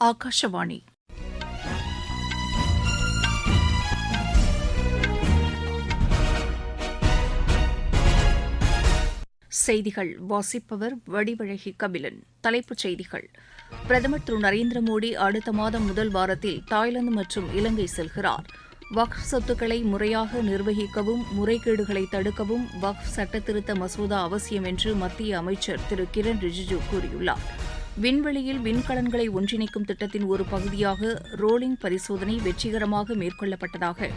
ஆகாஷவாணி செய்திகள். வாசிப்பவர் வடிவழகி கபிலன். தலைப்புச் செய்திகள். பிரதமர் திரு நரேந்திர மோடி அடுத்த மாதம் முதல் வாரத்தில் தாய்லாந்து மற்றும் இலங்கை செல்கிறார். வக்ஃப் சொத்துக்களை முறையாக நிர்வகிக்கவும் முறைகேடுகளை தடுக்கவும் வக்ஃப் சட்டத்திருத்த மசோதா அவசியம் என்று மத்திய அமைச்சர் திரு கிரண் ரிஜிஜு கூறியுள்ளார். விண்வெளியில் விண்கலன்களை ஒன்றிணைக்கும் திட்டத்தின் ஒரு பகுதியாக ரோலிங் பரிசோதனை வெற்றிகரமாக மேற்கொள்ளப்பட்டதாக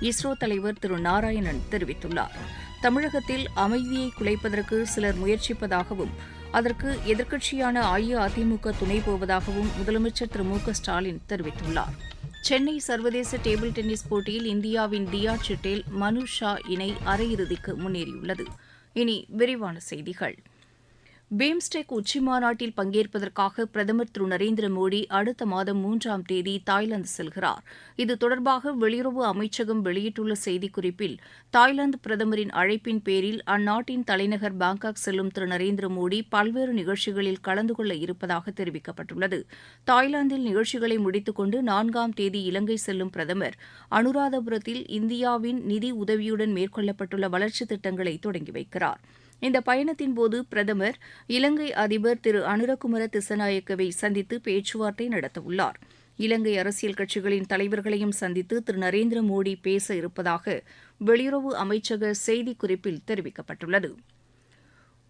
இஸ்ரோ தலைவர் திரு நாராயணன் தெரிவித்துள்ளார். தமிழகத்தில் அமைதியை குலைப்பதற்கு சிலர் முயற்சிப்பதாகவும் அதற்கு எதிர்க்கட்சியான அஇஅதிமுக துணை போவதாகவும் முதலமைச்சர் திரு மு ஸ்டாலின் தெரிவித்துள்ளார். சென்னை சர்வதேச டேபிள் டென்னிஸ் போட்டியில் இந்தியாவின் தியா சிட்டேல் மனு ஷா இணை அரையிறுதிக்கு முன்னேறியுள்ளது. இனி விரிவான செய்திகள். பிம்ஸ்டெக் உச்சிமாநாட்டில் பங்கேற்பதற்காக பிரதமர் திரு. நரேந்திர மோடி அடுத்த மாதம் மூன்றாம் தேதி தாய்லாந்து செல்கிறார். இது தொடர்பாக வெளியுறவு அமைச்சகம் வெளியிட்டுள்ள செய்திக்குறிப்பில் தாய்லாந்து பிரதமரின் அழைப்பின் பேரில் அந்நாட்டின் தலைநகர் பாங்காக் செல்லும் திரு. நரேந்திர மோடி பல்வேறு நிகழ்ச்சிகளில் கலந்து கொள்ள இருப்பதாக தெரிவிக்கப்பட்டுள்ளது. தாய்லாந்தில் நிகழ்ச்சிகளை முடித்துக்கொண்டு நான்காம் தேதி இலங்கை செல்லும் பிரதமர் அனுராதபுரத்தில் இந்தியாவின் நிதி உதவியுடன் மேற்கொள்ளப்பட்டுள்ள வளர்ச்சித் திட்டங்களை தொடங்கி வைக்கிறார். இந்த பயணத்தின்போது பிரதமர் இலங்கை அதிபர் திரு அனுரகுமர திசநாயக்கவை சந்தித்து பேச்சுவார்த்தை நடத்தவுள்ளார். இலங்கை அரசியல் கட்சிகளின் தலைவர்களையும் சந்தித்து திரு நரேந்திர மோடி பேச இருப்பதாக வெளியுறவு அமைச்சக செய்திக்குறிப்பில் தெரிவிக்கப்பட்டுள்ளது.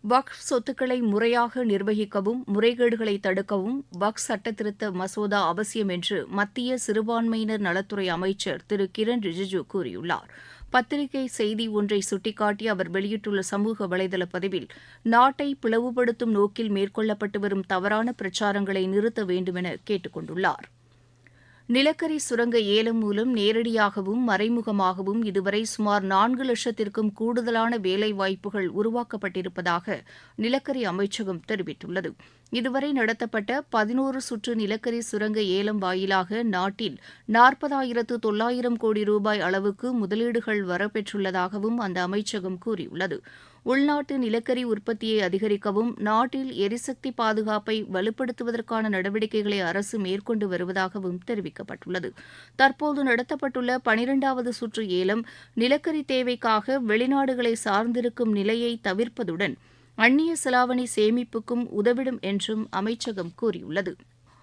வக்ஃப் சொத்துக்களை முறையாக நிர்வகிக்கவும் முறைகேடுகளை தடுக்கவும் வக்ஃப் சட்டத்திருத்த மசோதா அவசியம் என்று மத்திய சிறுபான்மையினர் நலத்துறை அமைச்சர் திரு கிரண் ரிஜிஜு கூறியுள்ளார். பத்திரிகை செய்தி ஒன்றை சுட்டிக்காட்டி அவர் வெளியிட்டுள்ள சமூக வலைதள பதிவில் நாட்டை பிளவுபடுத்தும் நோக்கில் மேற்கொள்ளப்பட்டு வரும் தவறான பிரச்சாரங்களை நிறுத்த வேண்டுமென கேட்டுக் கொண்டுள்ளாா் நிலக்கரி சுரங்க ஏலம் மூலம் நேரடியாகவும் மறைமுகமாகவும் இதுவரை சுமார் நான்கு லட்சத்திற்கும் கூடுதலான வேலைவாய்ப்புகள் உருவாக்கப்பட்டிருப்பதாக நிலக்கரி அமைச்சகம் தெரிவித்துள்ளது. இதுவரை நடத்தப்பட்ட பதினோரு சுற்று நிலக்கரி சுரங்க ஏலம் வாயிலாக நாட்டில் நாற்பதாயிரத்து தொள்ளாயிரம் கோடி ரூபாய் அளவுக்கு முதலீடுகள் வரப்பெற்றுள்ளதாகவும் அந்த அமைச்சகம் கூறியுள்ளது. உள்நாட்டு நிலக்கரி உற்பத்தியை அதிகரிக்கவும் நாட்டில் எரிசக்தி பாதுகாப்பை வலுப்படுத்துவதற்கான நடவடிக்கைகளை அரசு மேற்கொண்டு வருவதாகவும் தெரிவிக்கப்பட்டுள்ளது. தற்போது நடத்தப்பட்டுள்ள பனிரெண்டாவது சுற்று ஏலம் நிலக்கரி தேவைக்காக வெளிநாடுகளை சார்ந்திருக்கும் நிலையை தவிர்ப்பதுடன் அந்நிய செலாவணி சேமிப்புக்கும் உதவிடும் என்றும் அமைச்சகம் கூறியுள்ளது.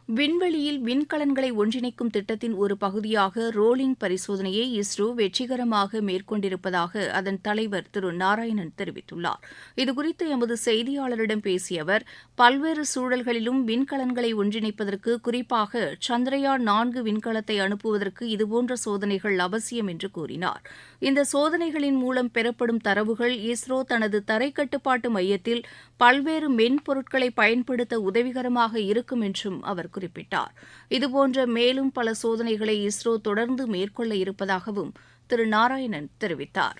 விண்வெளியில் விண்கலன்களை ஒன்றிணைக்கும் திட்டத்தின் ஒரு பகுதியாக ரோலிங் பரிசோதனையை இஸ்ரோ வெற்றிகரமாக மேற்கொண்டிருப்பதாக அதன் தலைவர் திரு நாராயணன் தெரிவித்துள்ளார். இதுகுறித்து எமது செய்தியாளரிடம் பேசிய அவர் பல்வேறு சூழல்களிலும் விண்கலன்களை ஒன்றிணைப்பதற்கு குறிப்பாக சந்திரயான் நான்கு விண்கலத்தை அனுப்புவதற்கு இதுபோன்ற சோதனைகள் அவசியம் என்று கூறினார். இந்த சோதனைகளின் மூலம் பெறப்படும் தரவுகள் இஸ்ரோ தனது தரைக்கட்டுப்பாட்டு மையத்தில் பல்வேறு மென்பொருட்களை பயன்படுத்த உதவிகரமாக இருக்கும் என்றும் அவர் குறிப்பிட்டார். இதுபோன்ற மேலும் பல சோதனைகளை இஸ்ரோ தொடர்ந்து மேற்கொள்ள இருப்பதாகவும் திரு நாராயணன் தெரிவித்தார்.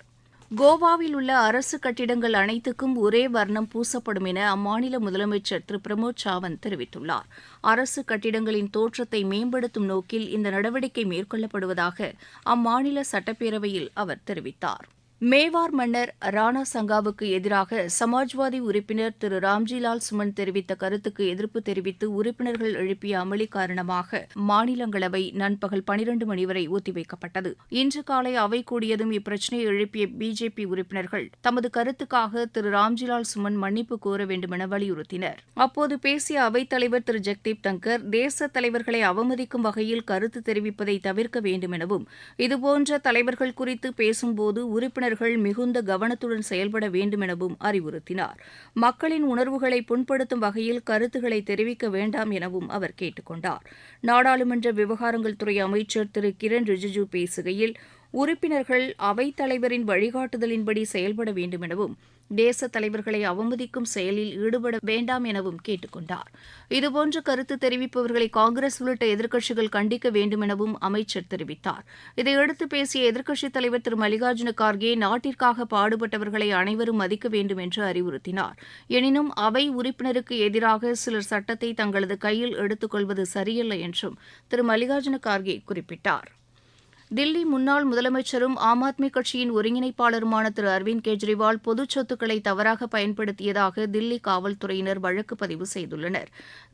கோவாவில் உள்ள அரசு கட்டிடங்கள் அனைத்துக்கும் ஒரே வர்ணம் பூசப்படும் என அம்மாநில முதலமைச்சர் திரு. பிரமோத் சாவந்த் தெரிவித்துள்ளார். அரசு கட்டிடங்களின் தோற்றத்தை மேம்படுத்தும் நோக்கில் இந்த நடவடிக்கை மேற்கொள்ளப்படுவதாக அம்மாநில சட்டப்பேரவையில் அவர் தெரிவித்தார். மேவார் மன்னர் ராணா சங்காவுக்கு எதிராக சமாஜ்வாதி உறுப்பினர் திரு ராம்ஜிலால் சுமன் தெரிவித்த கருத்துக்கு எதிர்ப்பு தெரிவித்து உறுப்பினர்கள் எழுப்பிய அமளி காரணமாக மாநிலங்களவை நண்பகல் பனிரண்டு மணி வரை ஒத்திவைக்கப்பட்டது. இன்று காலை அவை கூடியதும் இப்பிரச்சினையை எழுப்பிய பிஜேபி உறுப்பினர்கள் தமது கருத்துக்காக திரு ராம்ஜிலால் சுமன் மன்னிப்பு கோர வேண்டுமென வலியுறுத்தினர். அப்போது பேசிய அவைத்தலைவர் திரு ஜெக்தீப் தங்கர் தேச தலைவர்களை அவமதிக்கும் வகையில் கருத்து தெரிவிப்பதை தவிர்க்க வேண்டுமெனவும் இதுபோன்ற தலைவர்கள் குறித்து பேசும்போது உறுப்பினர் நிபுணர்கள் மிகுந்த கவனத்துடன் செயல்பட வேண்டும் எனவும் அறிவுறுத்தினார். மக்களின் உணர்வுகளை புண்படுத்தும் வகையில் கருத்துக்களை தெரிவிக்க வேண்டாம் எனவும் அவர் கேட்டுக் கொண்டார் நாடாளுமன்ற விவகாரங்கள் துறை அமைச்சர் திரு. கிரண் ரிஜிஜு பேசுகையில் உறுப்பினர்கள் அவைத்தலைவரின் வழிகாட்டுதலின்படி செயல்பட வேண்டும் எனவும் தேச தலைவர்களை அவமதிக்கும் செயலில் ஈடுபட வேண்டாம் எனவும் கேட்டுக் கொண்டார் இதுபோன்ற கருத்து தெரிவிப்பவர்களை காங்கிரஸ் உள்ளிட்ட எதிர்க்கட்சிகள் கண்டிக்க வேண்டும் எனவும் அமைச்சர் தெரிவித்தார். இதையடுத்து பேசிய எதிர்க்கட்சித் தலைவர் திரு. மல்லிகார்ஜுன கார்கே நாட்டிற்காக பாடுபட்டவர்களை அனைவரும் மதிக்க வேண்டும் என்று அறிவுறுத்தினார். எனினும் அவை உறுப்பினருக்கு எதிராக சிலர் சட்டத்தை தங்களது கையில் எடுத்துக் கொள்வது சரியல்ல என்றும் திரு. மல்லிகார்ஜுன கார்கே குறிப்பிட்டார். தில்லி முன்னாள் முதலமைச்சரும் ஆம் ஆத்மி கட்சியின் ஒருங்கிணைப்பாளருமான திரு அரவிந்த் கெஜ்ரிவால் பொது சொத்துக்களை தவறாக பயன்படுத்தியதாக தில்லி காவல்துறையினர் வழக்கு பதிவு செய்துள்ளனர்.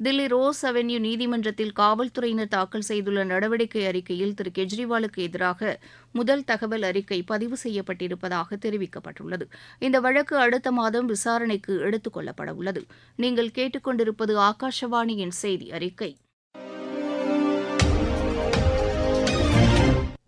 தில்லி ரோஸ் அவென்யூ நீதிமன்றத்தில் காவல்துறையினர் தாக்கல் செய்துள்ள நடவடிக்கை அறிக்கையில் திரு கெஜ்ரிவாலுக்கு எதிராக முதல் தகவல் அறிக்கை பதிவு செய்யப்பட்டிருப்பதாக தெரிவிக்கப்பட்டுள்ளது. இந்த வழக்கு அடுத்த மாதம் விசாரணைக்கு எடுத்துக் கொள்ளப்பட உள்ளது நீங்கள் கேட்டுக்கொண்டிருப்பது ஆகாஷவாணியின் செய்தி அறிக்கை.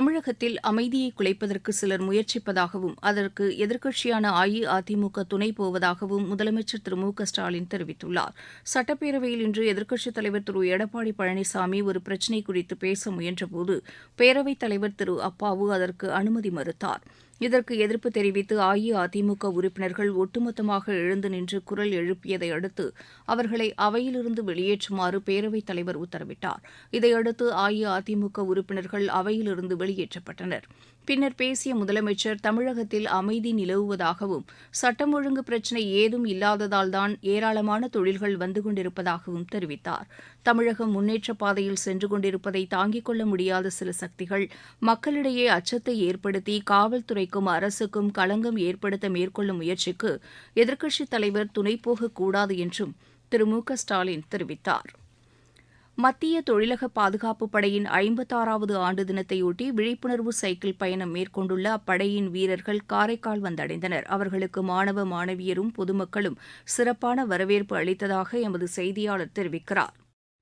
தமிழகத்தில் அமைதியை குலைப்பதற்கு சிலர் முயற்சிப்பதாகவும் அதற்கு எதிர்க்கட்சியான அஇஅதிமுக துணை போவதாகவும் முதலமைச்சர் திரு மு க ஸ்டாலின் தெரிவித்துள்ளார். சட்டப்பேரவையில் இன்று எதிர்க்கட்சித் தலைவர் திரு எடப்பாடி பழனிசாமி ஒரு பிரச்சினை குறித்து பேச முயன்றபோது பேரவைத் தலைவர் திரு அப்பாவு அதற்கு அனுமதி மறுத்தார். இதற்கு எதிர்ப்பு தெரிவித்து அஇஅதிமுக உறுப்பினர்கள் ஒட்டுமொத்தமாக எழுந்து நின்று குரல் எழுப்பியதை அடுத்து அவர்களை அவையிலிருந்து வெளியேற்றுமாறு பேரவைத் தலைவர் உத்தரவிட்டார். இதையடுத்து அஇஅதிமுக உறுப்பினர்கள் அவையிலிருந்து வெளியேற்றப்பட்டனர். பின்னர் பேசிய முதலமைச்சர் தமிழகத்தில் அமைதி நிலவுவதாகவும் சட்டம் ஒழுங்கு பிரச்சினை ஏதும் இல்லாததால்தான் ஏராளமான தொழில்கள் வந்து கொண்டிருப்பதாகவும் தெரிவித்தார். தமிழகம் முன்னேற்ற பாதையில் சென்று கொண்டிருப்பதை தாங்கிக் கொள்ள முடியாத சில சக்திகள் மக்களிடையே அச்சத்தை ஏற்படுத்தி காவல்துறைக்கும் அரசுக்கும் களங்கம் ஏற்படுத்த மேற்கொள்ளும் முயற்சிக்கு எதிர்க்கட்சித் தலைவர் துணை போகக்கூடாது என்றும் திரு. மு. க. ஸ்டாலின் தெரிவித்தார். மத்திய தொழிலக பாதுகாப்பு படையின் ஐம்பத்தாறாவது ஆண்டு தினத்தையொட்டி விழிப்புணர்வு சைக்கிள் பயணம் மேற்கொண்டுள்ள அப்படையின் வீரர்கள் காரைக்கால் வந்தடைந்தனர். அவர்களுக்கு மாணவ மாணவியரும் பொதுமக்களும் சிறப்பான வரவேற்பு அளித்ததாக எமது செய்தியாளர் தெரிவிக்கிறார்.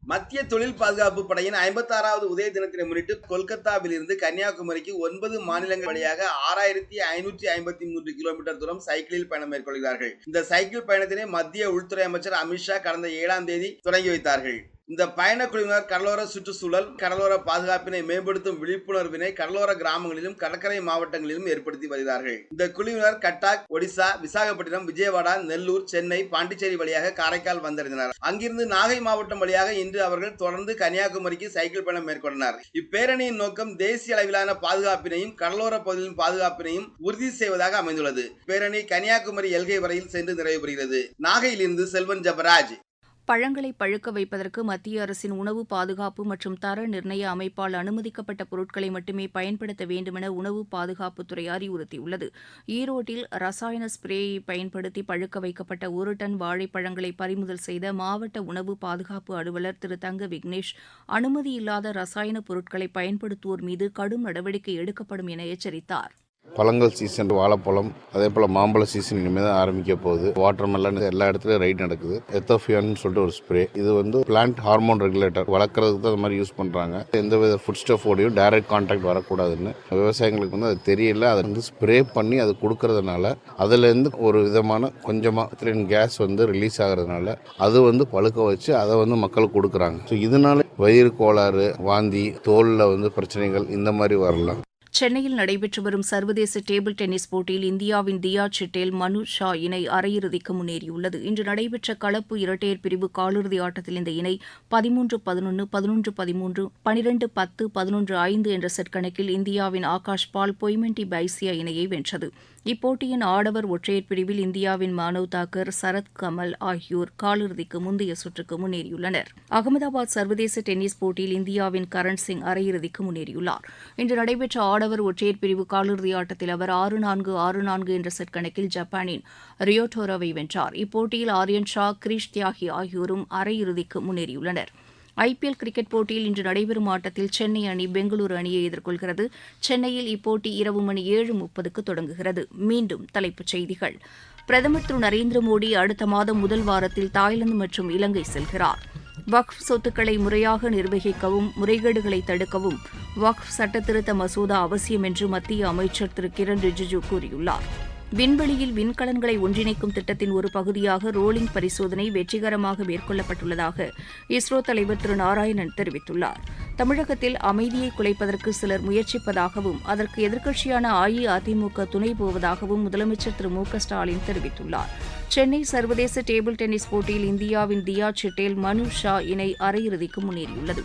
மத்திய தொழில் பாதுகாப்பு படையின் ஐம்பத்தாறாவது உதய தினத்தினை முன்னிட்டு கொல்கத்தாவில் இருந்து கன்னியாகுமரிக்கு ஒன்பது மாநிலங்கள் வழியாக ஆறாயிரத்தி ஐநூற்றி ஐம்பத்தி மூன்று கிலோமீட்டர் தூரம் சைக்கிளில் பயணம் மேற்கொள்கிறார்கள். இந்த சைக்கிள் பயணத்தினை மத்திய உள்துறை அமைச்சர் அமித்ஷா கடந்த ஏழாம் தேதி தொடங்கி வைத்தார்கள். இந்த பயணக்குழுவினர் கடலோர சுற்றுச்சூழல் கடலோர பாதுகாப்பினை மேம்படுத்தும் விழிப்புணர்வினை கடலோர கிராமங்களிலும் கடற்கரை மாவட்டங்களிலும் ஏற்படுத்தி வருகிறார்கள். இந்த குழுவினர் கட்டாக் ஒடிசா விசாகப்பட்டினம் விஜயவாடா நெல்லூர் சென்னை பாண்டிச்சேரி வழியாக காரைக்கால் வந்தடைந்தனர். அங்கிருந்து நாகை மாவட்டம் வழியாக இன்று அவர்கள் தொடர்ந்து கன்னியாகுமரிக்கு சைக்கிள் பயணம் மேற்கொண்டனர். இப்பேரணியின் நோக்கம் தேசிய அளவிலான பாதுகாப்பினையும் கடலோர பகுதியின் பாதுகாப்பினையும் உறுதி செய்வதாக அமைந்துள்ளது. பேரணி கன்னியாகுமரி எல்கை வரையில் சென்று நிறைவு பெறுகிறது நாகையிலிருந்து செல்வன் ஜபராஜ். பழங்களை பழுக்க வைப்பதற்கு மத்திய அரசின் உணவு பாதுகாப்பு மற்றும் தர நிர்ணய அமைப்பால் அனுமதிக்கப்பட்ட பொருட்களை மட்டுமே பயன்படுத்த வேண்டுமென உணவு பாதுகாப்புத்துறை அறிவுறுத்தியுள்ளது. ஈரோட்டில் ரசாயன ஸ்ப்ரேயை பயன்படுத்தி பழுக்க வைக்கப்பட்ட ஒரு டன் வாழைப்பழங்களை பறிமுதல் செய்த மாவட்ட உணவு பாதுகாப்பு அலுவலர் திரு தங்க விக்னேஷ் அனுமதி இல்லாத ரசாயன பொருட்களை பயன்படுத்துவோர் மீது கடும் நடவடிக்கை எடுக்கப்படும் என எச்சரித்தார். பழங்கள் சீசன் வாழைப்பழம் அதே போல் மாம்பழ சீசன் இனிமேல் தான் ஆரம்பிக்க போகுது. வாட்டர் மெலன் எல்லா இடத்துலையும் ரைட் நடக்குது. எத்தோஃபியான்னு சொல்லிட்டு ஒரு ஸ்ப்ரே. இது வந்து பிளான்ட் ஹார்மோன் ரெகுலேட்டர் வளர்க்குறதுக்கு தான் அது மாதிரி யூஸ் பண்ணுறாங்க எந்த வித ஃபுட் ஸ்டஃபோடையும் டைரக்ட் கான்டாக்ட் வரக்கூடாதுன்னு. விவசாயிகளுக்கு வந்து அது தெரியல. அதை வந்து ஸ்ப்ரே பண்ணி அது கொடுக்கறதுனால அதுலேருந்து ஒரு விதமான கொஞ்சமாக கேஸ் வந்து ரிலீஸ் ஆகிறதுனால அது வந்து பழுக்க வச்சு அதை வந்து மக்களுக்கு கொடுக்குறாங்க. ஸோ இதனால வயிறு கோளாறு வாந்தி தோலில் வந்து பிரச்சனைகள் இந்த மாதிரி வரலாம். சென்னையில் நடைபெற்று வரும் சர்வதேச டேபிள் டென்னிஸ் போட்டியில் இந்தியாவின் தியா சிட்டேல் மனு ஷா இணை அரையிறுதிக்கு முன்னேறியுள்ளது. இன்று நடைபெற்ற கலப்பு இரட்டையர் பிரிவு காலிறுதி ஆட்டத்தில் இந்த இணை பதிமூன்று பதினொன்று பதினொன்று பதிமூன்று பனிரெண்டு பத்து பதினொன்று ஐந்து என்ற செட் கணக்கில் இந்தியாவின் ஆகாஷ் பால் பொய்மெண்டி பைசியா இணையை வென்றது. இப்போட்டியின் ஆடவர் ஒற்றையர் பிரிவில் இந்தியாவின் மானவ் தாக்கர் சரத் கமல் ஆகியோர் காலிறுதிக்கு முந்தைய சுற்றுக்கு முன்னேறியுள்ளனர். அகமதாபாத் சர்வதேச டென்னிஸ் போட்டியில் இந்தியாவின் கரண் சிங் அரையிறுதிக்கு முன்னேறியுள்ளார். இன்று நடைபெற்ற ஆடவர் ஒற்றையர் பிரிவு காலிறுதி ஆட்டத்தில் அவர் ஆறு நான்கு ஆறு நான்கு என்ற செட் கணக்கில் ஜப்பானின் ரியோட்டோரோவை வென்றார். இப்போட்டியில் ஆரியன் ஷா கிரீஷ் தியாகி ஆகியோரும் அரையிறுதிக்கு முன்னேறியுள்ளனர். ஐபிஎல் கிரிக்கெட் போட்டியில் இன்று நடைபெறும் ஆட்டத்தில் சென்னை அணி பெங்களூரு அணியை எதிர்கொள்கிறது. சென்னையில் இப்போட்டி இரவு மணி ஏழு முப்பதுக்கு தொடங்குகிறது. மீண்டும் தலைப்புச் செய்திகள். பிரதமர் திரு நரேந்திர மோடி அடுத்த மாதம் முதல் வாரத்தில் தாய்லாந்து மற்றும் இலங்கை செல்கிறார். வக்ஃப் சொத்துக்களை முறையாக நிர்வகிக்கவும் முறைகேடுகளை தடுக்கவும் வக்ஃப் சட்டத்திருத்த மசோதா அவசியம் என்று மத்திய அமைச்சர் திரு கிரண் ரிஜிஜு கூறியுள்ளார். விண்வெளியில் விண்கலன்களை ஒன்றிணைக்கும் திட்டத்தின் ஒரு பகுதியாக ரோலிங் பரிசோதனை வெற்றிகரமாக மேற்கொள்ளப்பட்டுள்ளதாக இஸ்ரோ தலைவர் திரு நாராயணன் தெரிவித்துள்ளார். தமிழகத்தில் அமைதியை குலைப்பதற்கு சிலர் முயற்சிப்பதாகவும் அதற்கு எதிர்க்கட்சியான அஇஅதிமுக துணை போவதாகவும் முதலமைச்சர் திரு மு க ஸ்டாலின் தெரிவித்துள்ளார். சென்னை சர்வதேச டேபிள் டென்னிஸ் போட்டியில் இந்தியாவின் தியா சிட்டேல் மனு ஷா இணை அரையிறுதிக்கு முன்னேறியுள்ளது.